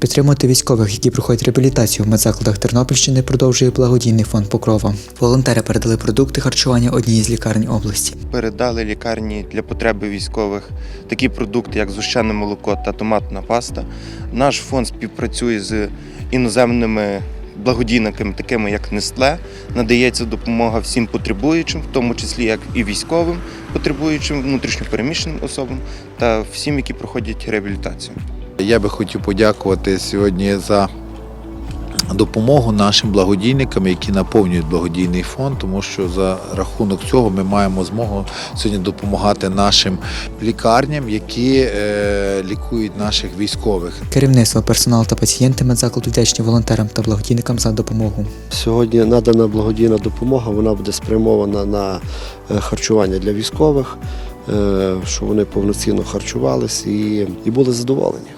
Підтримувати військових, які проходять реабілітацію в медзакладах Тернопільщини, продовжує благодійний фонд Покрова. Волонтери передали продукти харчування одній з лікарень області. передали лікарні для потреби військових такі продукти, як згущене молоко та томатна паста. Наш фонд співпрацює з іноземними благодійниками, такими як Нестле. Надається допомога всім потребуючим, в тому числі як і військовим потребуючим, внутрішньопереміщеним особам та всім, які проходять реабілітацію. Я би хотів подякувати сьогодні за допомогу нашим благодійникам, які наповнюють благодійний фонд, тому що за рахунок цього ми маємо змогу сьогодні допомагати нашим лікарням, які е, лікують наших військових. Керівництво, персонал та пацієнти медзакладу вдячні волонтерам та благодійникам за допомогу. Сьогодні надана благодійна допомога, вона буде спрямована на е, харчування для військових, е, щоб вони повноцінно харчувались і, і були задоволені.